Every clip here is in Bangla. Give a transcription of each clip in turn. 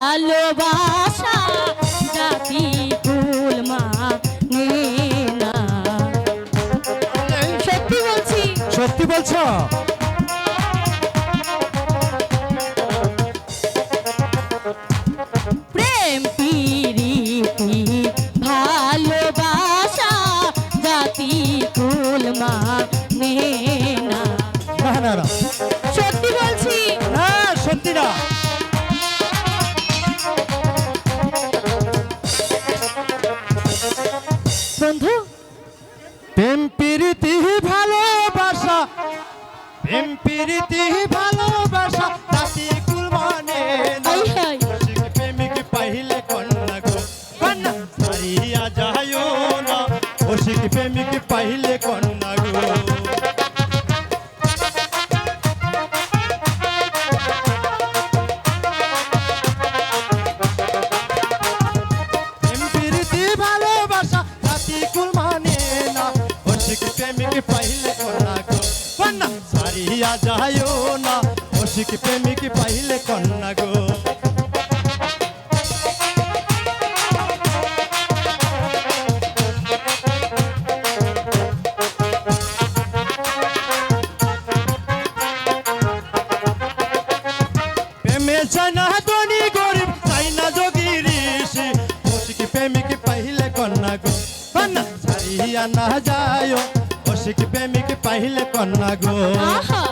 ভালোবাসা জাতি ফুল মা না? সত্যি বলছি। সত্যি বলছো? প্রেম প্রীতি ভালোবাসা জাতি কুল মানে প্রেমিক পাইলে কন্যা গো। কন্যা। হারিয়া যায়ও না। রসিক প্রেমিক পাইলে কন্যা গো। ভালোবাসা জাতি কুল মানে না প্রেমিক পাইলে কন্যা গো। কন্যা হারিয়া যায়ও না। রসিক প্রেমিক পাইলে কন্যা গো। প্রেমে চাই না ধনী গরিব, চাই না যোগী ঋষি। রসিক প্রেমিক পাইলে কন্যা গো। কন্যা সারিয়া না যায় রসিক প্রেমিক পাইলে কন্যা গো। আহা।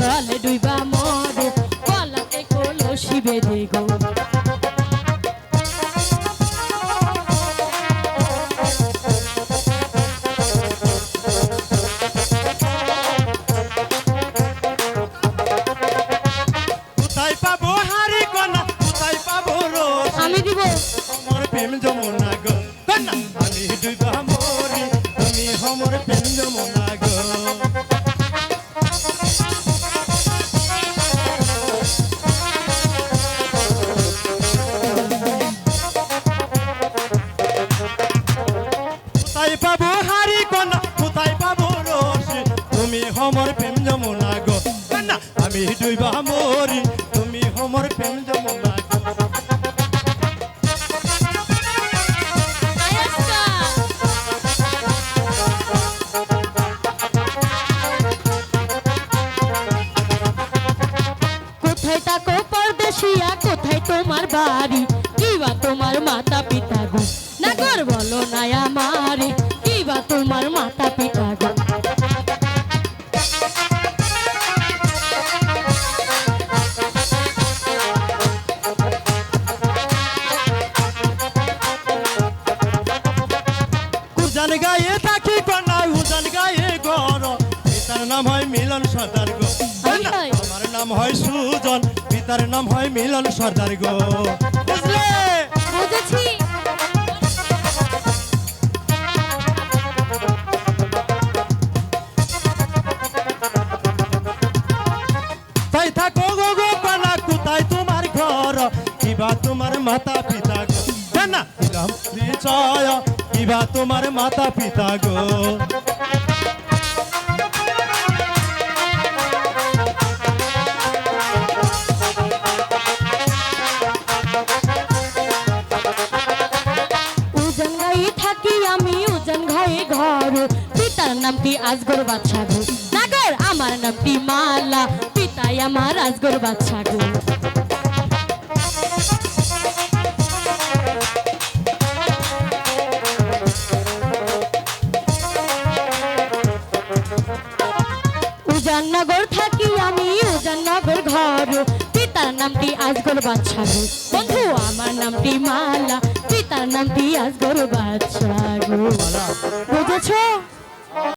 জলে ডুইবা মর গলাতে কলসি বেঁধে গো। আমি দিব। আমার প্রেম যমুনা গো। আমি ডুবা মরি। তুমি আমার প্রেম যমুনা কোথায় পাবো হারি কন্যা কোথায় পাবো তুমি আমার প্রেম যমুনা গো। আমি ডুবা মরি। তুমি আমার প্রেম যমুনা কোথায় তোমার বাড়ি? কিবা তোমার মাতা পিতা নাম হয় মিলন সর্দার গো। আমার নাম হয় সুজন পিতার নাম হয় মিলন সর্দার গো। বুঝলে? বুঝেছি। তাই থাকো গো গো কন্যা কোথায় তোমার ঘর? কিবা তোমার মাতা পিতা গো? পরিচয় কিবা তোমার মাতা পিতা গো? নামটি আজগর বাদশা গো। নাগর আমার নামটি মালা পিতাই আমার আজগর বাদশা গো। উজাননগর থাকি আমি উজাননগর ঘর। পিতার নামটি আজগর বাদশা গো। বন্ধু আমার নামটি মালা পিতার নাম পিয়াজ গরু বাদশা গো বুঝেছ?